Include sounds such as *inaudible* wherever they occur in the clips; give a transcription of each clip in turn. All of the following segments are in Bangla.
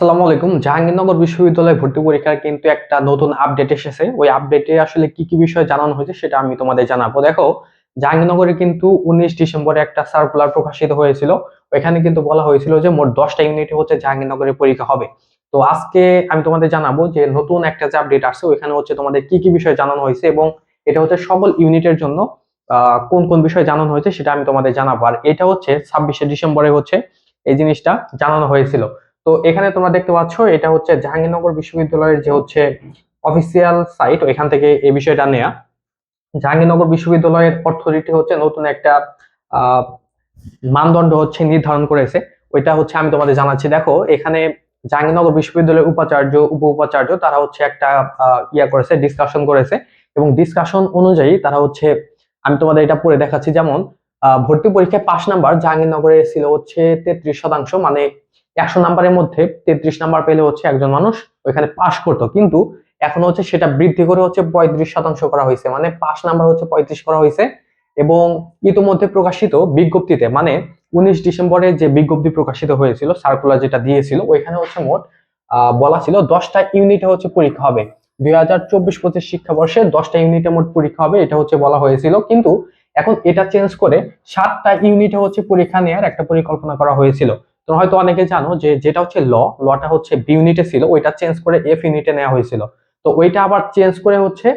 আসসালামু আলাইকুম। জাহাঙ্গীরনগর বিশ্ববিদ্যালয় ভর্তি পরীক্ষার কিন্তু একটা নতুন আপডেট এসেছে। ওই আপডেটে আসলে কি কি বিষয় জানানো হয়েছে সেটা আমি তোমাদের জানাব। দেখো, জাহাঙ্গীরনগরে কিন্তু উনিশ ডিসেম্বরে একটা সার্কুলার প্রকাশিত হয়েছিল। ওইখানে কিন্তু বলা হয়েছিল যে মোট দশটা ইউনিটে হচ্ছে জাহাঙ্গীরনগরে পরীক্ষা হবে। তো আজকে আমি তোমাদের জানাব যে নতুন একটা যে আপডেট আসছে, ওইখানে হচ্ছে তোমাদের কি কি বিষয় জানানো হয়েছে এবং এটা হচ্ছে সকল ইউনিটের জন্য কোন কোন বিষয় জানানো হয়েছে সেটা আমি তোমাদের জানাব। আর এটা হচ্ছে ছাব্বিশে ডিসেম্বরে হচ্ছে এই জিনিসটা জানানো হয়েছিল। তো এখানে তোমরা দেখতে পাচ্ছ, এটা হচ্ছে জাহাঙ্গীরনগর বিশ্ববিদ্যালয়ের যে হচ্ছে অফিসিয়াল সাইট ওইখান থেকে এই বিষয়টা নেয়া। জাহাঙ্গীরনগর বিশ্ববিদ্যালয়ের অথরিটি হচ্ছে নতুন একটা মানদণ্ড হচ্ছে নির্ধারণ করেছে। ওইটা হচ্ছে আমি তোমাদের জানাচ্ছি, দেখো, এখানে জাহাঙ্গীরনগর বিশ্ববিদ্যালয়ের উপাচার্য উপ উপাচার্য তারা হচ্ছে একটা ইয়া করেছে ডিসকাশন করেছে। এবং ডিসকাশন অনুযায়ী তারা হচ্ছে, আমি তোমাদের এটা পড়ে দেখাচ্ছি, যেমন ভর্তি পরীক্ষায় পাশ নাম্বার জাহাঙ্গীরনগরে ছিল হচ্ছে তেত্রিশ শতাংশ মানে একশো নাম্বারের মধ্যে তেত্রিশ নাম্বার পেলে হচ্ছে একজন মানুষ ওইখানে পাশ করতো। কিন্তু এখন হচ্ছে সেটা বৃদ্ধি করে হচ্ছে পঁয়ত্রিশ শতাংশ করা হয়েছে। মানে পাশ নাম্বার হচ্ছে পঁয়ত্রিশ করা হয়েছে এবং ইতিমধ্যে প্রকাশিত বিজ্ঞপ্তিতে মানে উনিশ ডিসেম্বরে যে বিজ্ঞপ্তি প্রকাশিত হয়েছিল সার্কুলার যেটা দিয়েছিল, ওইখানে হচ্ছে মোট বলা ছিল দশটা ইউনিটে হচ্ছে পরীক্ষা হবে। দুই হাজার চব্বিশ পঁচিশ শিক্ষাবর্ষে দশটা ইউনিটে মোট পরীক্ষা হবে, এটা হচ্ছে বলা হয়েছিল। কিন্তু এখন এটা চেঞ্জ করে সাতটা ইউনিটে হচ্ছে পরীক্ষা নেওয়ার একটা পরিকল্পনা করা হয়েছিল। তোমরা হয়তো অনেকে জানো যে যেটা হচ্ছে ল লটা হচ্ছে বি ইউনিটে ছিল, ওইটা চেঞ্জ করে এফ ইউনিটে নেওয়া হয়েছিল। তো ওইটা আবার চেঞ্জ করে হচ্ছে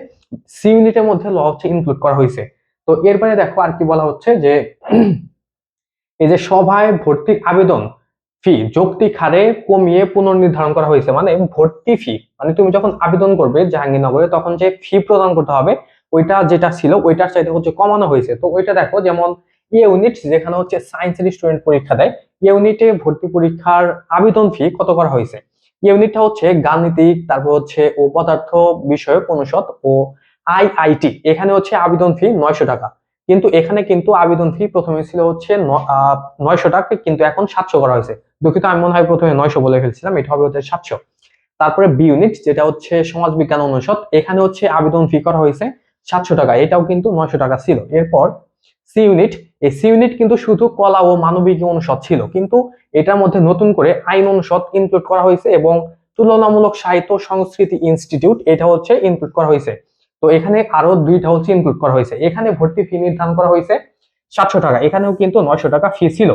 সি ইউনিটের মধ্যে ল হচ্ছে ইনক্লুড করা হয়েছে। তো এরপরে দেখো আর কি বলা হচ্ছে যে *clears throat* এই যে সভায় ভর্তির আবেদন ফি যৌক্তিক হারে কমিয়ে পুনর্নির্ধারণ করা হয়েছে। মানে ভর্তি ফি মানে তুমি যখন আবেদন করবে জাহাঙ্গীরনগরে, তখন যে ফি প্রদান করতে হবে, ওইটা যেটা ছিল, ওইটার চাইতে হচ্ছে কমানো হয়েছে। তো ওইটা দেখো, যেমন ইউনিট যেখানে হচ্ছে সায়েন্সের স্টুডেন্ট পরীক্ষা দেয় ইউনিটে ভর্তি পরীক্ষার আবেদন ফি কত করা হয়েছে? ইউনিটটা হচ্ছে গাণিতিক, তারপর হচ্ছে ও পদার্থ বিষয়ক অনুষদ ও আইআইটি এখানে হচ্ছে আবেদন ফি নয়শো টাকা। কিন্তু এখানে কিন্তু আবেদন ফি প্রথমে ছিল হচ্ছে নয়শো টাকা, কিন্তু এখন সাতশো করা হয়েছে। দুঃখিত, আমি মনে হয় প্রথমে নয়শো বলে ফেলছিলাম, এটা হবে হচ্ছে সাতশো। তারপরে বি ইউনিট যেটা হচ্ছে সমাজ বিজ্ঞান অনুষদ, এখানে হচ্ছে আবেদন ফি করা হয়েছে সাতশো টাকা, এটাও কিন্তু নয়শো টাকা ছিল। এরপর সি ইউনিট। এই সি ইউনিট কিন্তু শুধু কলা ও মানবিক অনুষদ ছিল, কিন্তু এটার মধ্যে নতুন করে আইন অনুষদ ইনক্লুড করা হয়েছে এবং তুলনামূলক সাহিত্য সংস্কৃতি ইনস্টিটিউট এটা হচ্ছে ইনক্লুড করা হয়েছে। তো এখানে আরও দুইটা হচ্ছে ইনক্লুড করা হয়েছে। এখানে ভর্তি ফি নির্ধারণ করা হয়েছে সাতশো টাকা, এখানেও কিন্তু নয়শো টাকা ফি ছিল।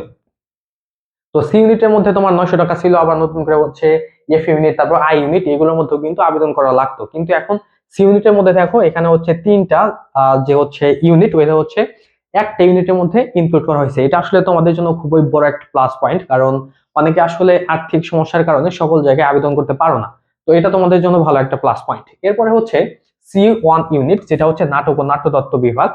তো সি ইউনিটের মধ্যে তোমার নয়শো টাকা ছিল, আবার নতুন করে হচ্ছে এফ ইউনিট, তারপর আই ইউনিট, এগুলোর মধ্যেও কিন্তু আবেদন করা লাগতো। কিন্তু এখন সি ইউনিটের মধ্যে দেখো, এখানে হচ্ছে তিনটা যে হচ্ছে ইউনিট, ওইটা হচ্ছে একটা ইউনিটের মধ্যে ইনক্লুড করা হয়েছে। এটা আসলে তোমাদের জন্য খুবই বড় একটা প্লাস পয়েন্ট কারণ অনেকে আসলে আর্থিক সমস্যার কারণে সকল জায়গায় আবেদন করতে পারো না। তো এটা তোমাদের জন্য ভালো একটা প্লাস পয়েন্ট এরপরে হচ্ছে সি ওয়ান ইউনিট যেটা হচ্ছে নাটক ও নাট্যতত্ত্ব বিভাগ,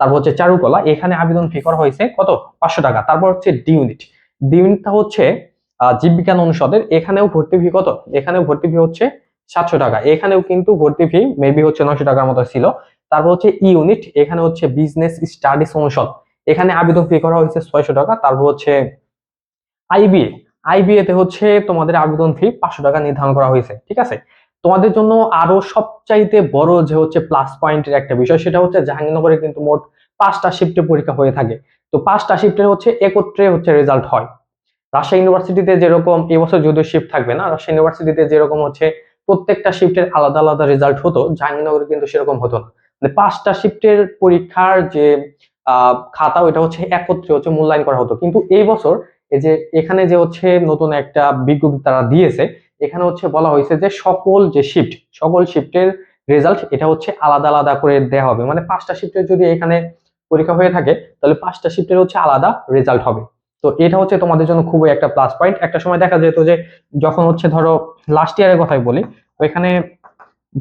তারপর হচ্ছে চারুকলা, এখানে আবেদন ফি করা হয়েছে কত? পাঁচশো টাকা। তারপর হচ্ছে ডি ইউনিট ডি ইউনিটটা হচ্ছে জীববিজ্ঞান অনুষদের, এখানেও ভর্তি ফি কত? এখানেও ভর্তি ফি হচ্ছে সাতশো টাকা। এখানেও কিন্তু ভর্তি ফি মেবি হচ্ছে নশো টাকার মতো ছিল। তারপর হচ্ছে ইউনিট এখানে হচ্ছে বিজনেস স্টাডিজ অনুষদ। এখানে আবেদন ফি করা হয়েছে ছয়শো টাকা, তারপর হচ্ছে আইবিএ আইবিএ তে হচ্ছে তোমাদের আবেদন ফি পাঁচশো টাকা নির্ধারণ করা হয়েছে, ঠিক আছে? তোমাদের জন্য আরও সবচাইতে বড় যে হচ্ছে প্লাস পয়েন্টের একটা বিষয়, সেটা হচ্ছে জাহাঙ্গীরনগরে কিন্তু মোট পাঁচটা শিফটে পরীক্ষা হয়ে থাকে। তো পাঁচটা শিফটের হচ্ছে একত্রে হচ্ছে রেজাল্ট হয়। রাজশাহী ইউনিভার্সিটিতে যেরকম এবছর যদিও শিফট থাকবে না, রাজশাহী ইউনিভার্সিটিতে যেরকম হচ্ছে প্রত্যেকটা শিফটের আলাদা আলাদা রেজাল্ট হতো, জাহাঙ্গীরনগরে কিন্তু সেরকম হতো না। পাঁচটা শিফটের পরীক্ষার যে খাতা, ওইটা হচ্ছে একত্রে হচ্ছে মূল্যায়ন করা হতো। কিন্তু এই বছর এই যে, এখানে যে হচ্ছে নতুন একটা বিজ্ঞপ্তি তারা দিয়েছে, এখানে হচ্ছে বলা হয়েছে যে সকল যে শিফট সকল শিফটের রেজাল্ট এটা হচ্ছে আলাদা আলাদা করে দেওয়া হবে। মানে পাঁচটা শিফটের যদি এখানে পরীক্ষা হয়ে থাকে, তাহলে পাঁচটা শিফটের হচ্ছে আলাদা রেজাল্ট হবে। তো এটা হচ্ছে তোমাদের জন্য খুবই একটা প্লাস পয়েন্ট একটা সময় দেখা যেত যে, যখন হচ্ছে ধরো লাস্ট ইয়ারের কথাই বলি, ওইখানে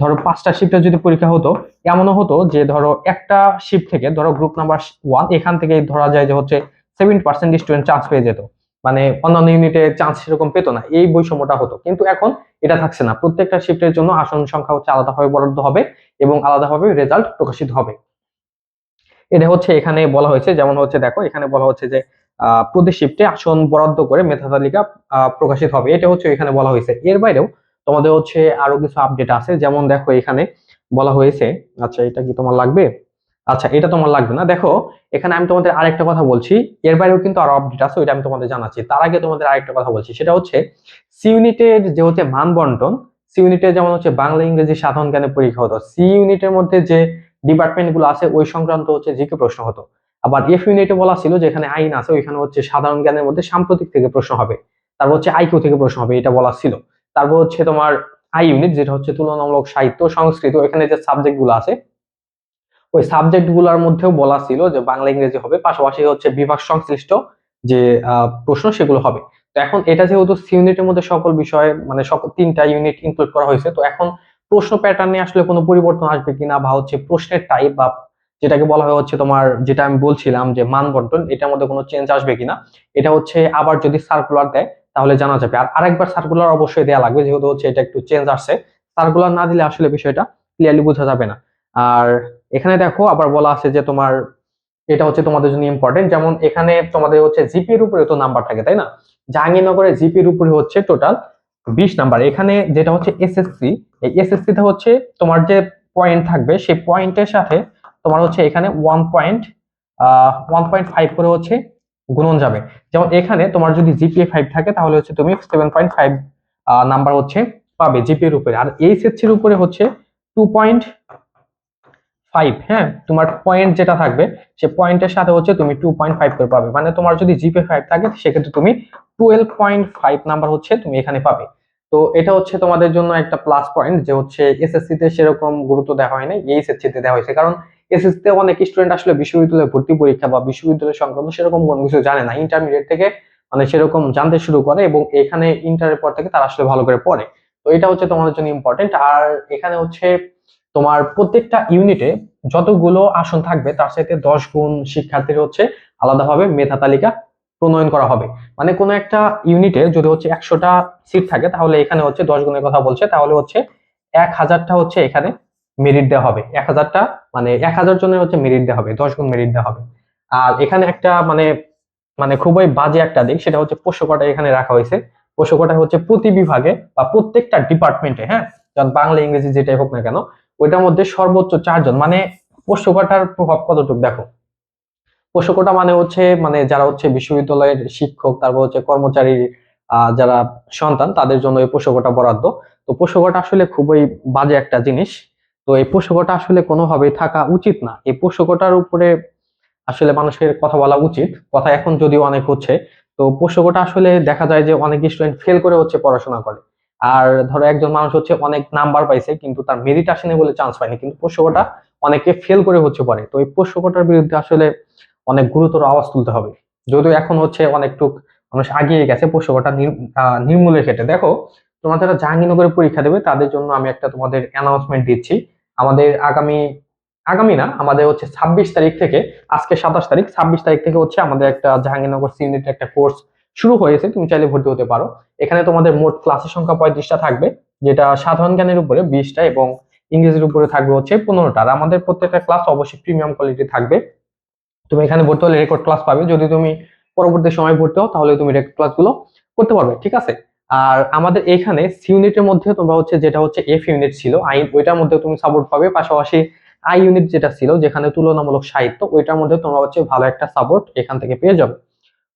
ধরো পাঁচটা শিফটের যদি পরীক্ষা হতো, এমনও হতো যে ধরো একটা শিফট থেকে ধরো গ্রুপ নাম্বার ওয়ান এখান থেকে ধরা যায় যে হচ্ছে সেভেন্টি পার্সেন্ট স্টুডেন্ট চান্স পেয়ে যেত। মানে অন্যান্য ইউনিটে চান্স সেরকম পেতো না, এই বৈষম্যটা হতো। কিন্তু এখন এটা থাকছে না। প্রত্যেকটা শিফটের জন্য আসন সংখ্যা হচ্ছে আলাদাভাবে বরাদ্দ হবে এবং আলাদাভাবে রেজাল্ট প্রকাশিত হবে। এটা হচ্ছে এখানে বলা হয়েছে, যেমন হচ্ছে দেখো, এখানে বলা হচ্ছে যে প্রতি শিফটে আসন বরাদ্দ করে মেধা তালিকা প্রকাশিত হবে। এটা হচ্ছে এখানে বলা হয়েছে। এর বাইরেও তোমাদের হচ্ছে আরও কিছু আপডেট আছে। যেমন দেখো এখানে বলা হয়েছে আচ্ছা এটা কি তোমার লাগবে? আচ্ছা এটা তোমার লাগবে না। দেখো, এখানে আমি তোমাদের আরেকটা কথা বলছি। এর বাইরেও কিন্তু আরও আপডেট আছে, ওইটা আমি তোমাদের জানাচ্ছি। তার আগে তোমাদের আরেকটা কথা বলছি, সেটা হচ্ছে সি ইউনিটের যে হচ্ছে মান বন্টন সি যেমন হচ্ছে বাংলা ইংরেজি সাধারণ জ্ঞানের পরীক্ষা হতো সি ইউনিটের মধ্যে যে ডিপার্টমেন্টগুলো আছে, ওই সংক্রান্ত হচ্ছে জিকে প্রশ্ন হতো। আবার এফ ইউনিটে বলা ছিল যে এখানে আইন আছে, ওইখানে হচ্ছে সাধারণ জ্ঞানের মধ্যে সাম্প্রতিক থেকে প্রশ্ন হবে, তারপর হচ্ছে আইকিউ থেকে প্রশ্ন হবে, এটা বলা ছিল। তারপর হচ্ছে তোমার আই ইউনিট যেটা হচ্ছে তুলনামূলক সাহিত্য, সংস্কৃত, এখানে যে সাবজেক্টগুলো আছে, ওই সাবজেক্টগুলোর মধ্যেও বলা ছিল যে বাংলা, ইংরেজি হবে, পাশাপাশি হচ্ছে বিভাগ সংশ্লিষ্ট যে প্রশ্ন সেগুলো হবে। তো এখন এটা যেহেতু সি ইউনিটের মধ্যে সকল বিষয় মানে সকল তিনটা ইউনিট ইনক্লুড করা হয়েছে, তো এখন প্রশ্ন প্যাটার্নে আসলে কোনো পরিবর্তন আসবে কিনা বা হচ্ছে প্রশ্নের টাইপ বা যেটাকে বলা হয় হচ্ছে তোমার, যেটা আমি বলছিলাম যে মান বন্টন এটার মধ্যে কোনো চেঞ্জ আসবে কিনা, এটা হচ্ছে আবার যদি সার্কুলার দেয় তাহলে জানা যাবে। আর আরেকবার সার্কুলার অবশ্যই দেওয়া লাগবে, যেহেতু হচ্ছে এটা একটু চেঞ্জ আসছে। সার্কুলার না দিলে আসলে বিষয়টা ক্লিয়ারলি বোঝা যাবে না। আর এখানে দেখো আবার বলা আছে যে তোমার, এটা হচ্ছে তোমাদের জন্য ইম্পর্টেন্ট যেমন এখানে তোমাদের হচ্ছে জিপি এর উপরে তো নাম্বার থাকে, তাই না? জাহাঙ্গীরনগরের জিপি এর উপরে হচ্ছে টোটাল বিশ নাম্বার এখানে যেটা হচ্ছে এসএসসি এই এসএসসি তে হচ্ছে তোমার যে পয়েন্ট থাকবে, সেই পয়েন্টের সাথে তোমার হচ্ছে এখানে one point one point five করে হচ্ছে গুণন যাবে। যেমন এখানে তোমার যদি জিপিএ ফাইভ থাকে, তাহলে হচ্ছে তুমি সেভেন পয়েন্ট ফাইভ নাম্বার হচ্ছে পাবে জিপিএর উপরে। আর এইচএসসির উপরে হচ্ছে টু পয়েন্ট ফাইভ হ্যাঁ? তোমার পয়েন্ট যেটা থাকবে, সে পয়েন্টের সাথে হচ্ছে তুমি টু পয়েন্ট ফাইভ করে পাবে। মানে তোমার যদি জিপে ফাইভ থাকে, সেক্ষেত্রে তুমি টুয়েলভ পয়েন্ট ফাইভ নাম্বার হচ্ছে তুমি এখানে পাবে। তো এটা হচ্ছে তোমাদের জন্য একটা প্লাস পয়েন্ট যে হচ্ছে এসএসসি তে সেরকম গুরুত্ব দেওয়া হয় না এইচএসসি তে দেওয়া হয়েছে। কারণ এসএসসি তে অনেক স্টুডেন্ট আসলে বিশ্ববিদ্যালয়ে ভর্তি পরীক্ষা বা বিশ্ববিদ্যালয় সংক্রান্ত সেরকম কোনো কিছু জানে না। ইন্টারমিডিয়েট থেকে মানে সেরকম জানতে শুরু করে এবং এখানে ইন্টারের পর থেকে তারা আসলে ভালো করে পড়ে। তো এটা হচ্ছে তোমাদের জন্য ইম্পর্টেন্ট আর এখানে হচ্ছে তোমার প্রত্যেকটা ইউনিটে যতগুলো আসন থাকবে, তার সাথে দশ গুণ শিক্ষার্থীর হচ্ছে আলাদাভাবে মেধা তালিকা প্রণয়ন করা হবে। মানে কোনো একটা ইউনিটে যদি হচ্ছে একশোটা সিট থাকে, তাহলে এখানে হচ্ছে দশ গুণের কথা বলছে, তাহলে হচ্ছে এক হাজারটা হচ্ছে এখানে মেরিট দেওয়া হবে। এক হাজারটা মানে এক হাজার জনের হচ্ছে মেরিট দেওয়া হবে, দশ গুণ মেরিট দেওয়া হবে। আর এখানে একটা মানে মানে খুবই বাজে একটা দিক, সেটা হচ্ছে পোষ্যকটা এখানে রাখা হয়েছে। পোষ্যকটা হচ্ছে প্রতি বিভাগে বা প্রত্যেকটা ডিপার্টমেন্টে হ্যাঁ? যেমন বাংলা, ইংরেজি যেটাই হোক না কেন, ওইটার মধ্যে সর্বোচ্চ চারজন মানে পোষ্যকটার প্রভাব কতটুকু? দেখো, পোষ্যকটা মানে হচ্ছে মানে যারা হচ্ছে বিশ্ববিদ্যালয়ের শিক্ষক, তারপর হচ্ছে কর্মচারী যারা সন্তান, তাদের জন্য এই পোষ্যকটা বরাদ্দ। তো পোষ্যকটা আসলে খুবই বাজে একটা জিনিস। তো এই পোষ্যকটা আসলে কোনোভাবেই থাকা উচিত না। এই পোষ্যকটার উপরে আসলে মানুষের কথা বলা উচিত। কথা এখন যদিও অনেক হচ্ছে, তো পোষ্যকটা আসলে দেখা যায় যে অনেক স্টুডেন্ট ফেল করে হচ্ছে পড়াশোনা করে। আর ধরো একজন মানুষ হচ্ছে অনেক নাম্বার পাইছে, কিন্তু তার মেরিট আসেনি বলে চান্স পায়নি, কিন্তু পোষ্যকটা অনেকে ফেল করে হচ্ছে পড়ে। তো এই পোষ্যকটার বিরুদ্ধে আসলে অনেক গুরুতর আওয়াজ তুলতে হবে। যদিও এখন হচ্ছে অনেকটুক মানুষ আগিয়ে গেছে পোষ্যকটা নির্মূলের ক্ষেত্রে। দেখো, তোমরা যারা জাহাঙ্গীরনগরে পরীক্ষা দেবে, তাদের জন্য আমি একটা তোমাদের অ্যানাউন্সমেন্ট দিচ্ছি। আমাদের আগামী আগামী না, আমাদের হচ্ছে ছাব্বিশ তারিখ থেকে, আজকে সাতাশ তারিখ, ছাব্বিশ তারিখ থেকে হচ্ছে আমাদের একটা জাহাঙ্গীরনগর সিউনিটের একটা কোর্স শুরু হয়েছে, তুমি চাইলে ভর্তি হতে পারো। এখানে তোমাদের মোট ক্লাসের সংখ্যা পঁয়ত্রিশটা থাকবে, যেটা সাধারণ জ্ঞানের উপরে বিশটা এবং ইংরেজির উপরে থাকবে হচ্ছে পনেরোটা। আর আমাদের প্রত্যেকটা ক্লাস অবশ্যই প্রিমিয়াম কোয়ালিটি থাকবে। তুমি এখানে ভর্তি হলে রেকর্ড ক্লাস পাবে। যদি তুমি পরবর্তী সময় ভর্তি হও, তাহলে তুমি রেকর্ড ক্লাসগুলো করতে পারবে, ঠিক আছে? আর আমাদের এখানে সি ইউনিটের মধ্যে তোমরা হচ্ছে যেটা হচ্ছে এফ ইউনিট ছিল আই ওইটার মধ্যে তুমি সাপোর্ট পাবে। পাশাপাশি আই ইউনিট যেটা ছিল, যেখানে তুলনামূলক সাহিত্য, ওইটার মধ্যে তোমরা হচ্ছে ভালো একটা সাপোর্ট এখান থেকে পেয়ে যাবে।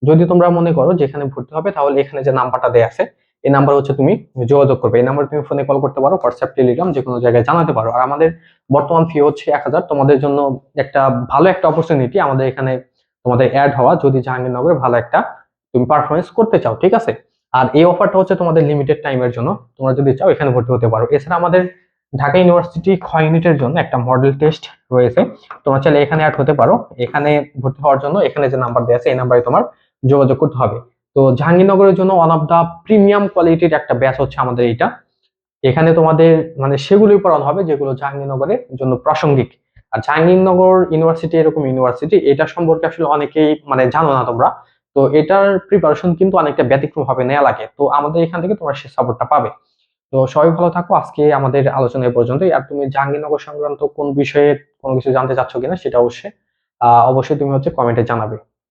যদি তোমরা মনে করো যেখানে ভর্তি হবে, তাহলে এখানে যে নাম্বারটা দেওয়া আছে, এই নাম্বার হচ্ছে তুমি যোগাযোগ করবে। এই নাম্বার তুমি ফোনে কল করতে পারো হোয়াটসঅ্যাপ টেলিগ্রাম যে কোনো জায়গায় জানাতে পারো। আর আমাদের বর্তমান ফি হচ্ছে এক হাজার। তোমাদের জন্য একটা ভালো একটা অপরচুনিটি আমাদের এখানে তোমাদের অ্যাড হওয়া। যদি জাহাঙ্গীরনগরে ভালো একটা তুমি পারফরমেন্স করতে চাও, ঠিক আছে? আর এই অফারটা হচ্ছে তোমাদের লিমিটেড টাইমের জন্য। তোমরা যদি চাও, এখানে ভর্তি হতে পারো। এছাড়া আমাদের ঢাকা ইউনিভার্সিটি খ ইউনিটের জন্য একটা মডেল টেস্ট রয়েছে। তোমরা চাইলে এখানে অ্যাড হতে পারো। এখানে ভর্তি হওয়ার জন্য এখানে যে নাম্বার দেওয়া আছে, এই নাম্বারে তোমার যোগাযোগ করতে হবে। তো জাহাঙ্গীরনগরের জন্য ওয়ান অফ দা প্রিমিয়াম কোয়ালিটির একটা ব্যাচ হচ্ছে আমাদের এইটা। এখানে তোমাদের মানে সেগুলোই পড়ানো হবে, যেগুলো জাহাঙ্গীরনগরের জন্য প্রাসঙ্গিক। আর জাহাঙ্গীরনগর ইউনিভার্সিটি এরকম ইউনিভার্সিটি এটা সম্পর্কে আসলে অনেকেই মানে জানো না তোমরা। তো এটার প্রিপারেশন কিন্তু অনেকটা ব্যতিক্রম হবে নেওয়া লাগে। তো আমাদের এখান থেকে তোমরা সে সাপোর্টটা পাবে। তো সবাই ভালো থাকো। আজকে আমাদের আলোচনা এ পর্যন্তই। আর তুমি জাহাঙ্গীরনগর সংক্রান্ত কোন বিষয়ে কোনো কিছু জানতে চাচ্ছ কিনা সেটা অবশ্যই অবশ্যই তুমি হচ্ছে কমেন্টে জানাবে।